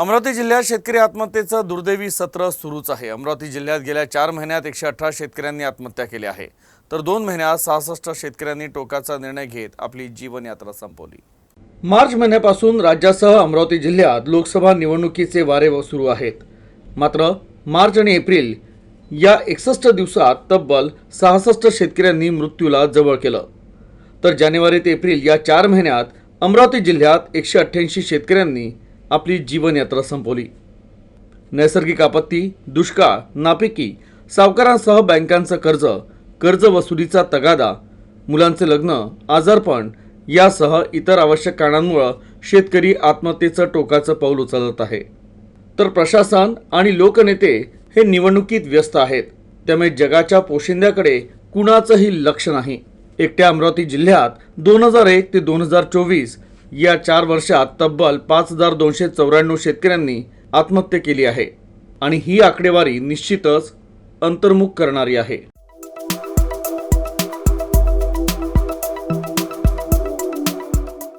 अमरावती जिल्ह्यात शेतकरी आत्महत्येचं दुर्दैवी सत्र सुरूच आहे. अमरावती जिल्ह्यात गेल्या चार महिन्यात एकशे अठरा शेतकऱ्यांनी आत्महत्या केली आहे. तर दोन महिन्यात सहासष्ट शेतकऱ्यांनी टोकाचा निर्णय घेत आपली जीवनयात्रा संपवली. मार्च महिन्यापासून राज्यासह अमरावती जिल्ह्यात लोकसभा निवडणुकीचे वारे सुरू आहेत. मात्र मार्च आणि एप्रिल या एकसष्ट दिवसात तब्बल सहासष्ट शेतकऱ्यांनी मृत्यूला जवळ केलं. तर जानेवारी ते एप्रिल या चार महिन्यात अमरावती जिल्ह्यात एकशे अठ्ठ्याऐंशी शेतकऱ्यांनी आपली जीवनयात्रा संपवली. नैसर्गिक आपत्ती दुष्काळ नापिकी सावकारांसह बँकांचं कर्ज कर्ज वसुलीचा तगादा मुलांचे लग्न आजारपण यासह इतर आवश्यक कारणांमुळं शेतकरी आत्महत्येचं टोकाचं पाऊल उचलत आहे. तर प्रशासन आणि लोकनेते हे निवडणुकीत व्यस्त आहेत. त्यामुळे जगाच्या पोशिंद्याकडे कुणाचंही लक्ष नाही. एकट्या अमरावती जिल्ह्यात दोन हजार एक ते दोन हजार चोवीस या चार वर्षात तब्बल पाच हजार दोनशे चौऱ्याण्णव शेतकऱ्यांनी आत्महत्या केली आहे. आणि ही आकडेवारी निश्चितच अंतर्मुख करणारी आहे.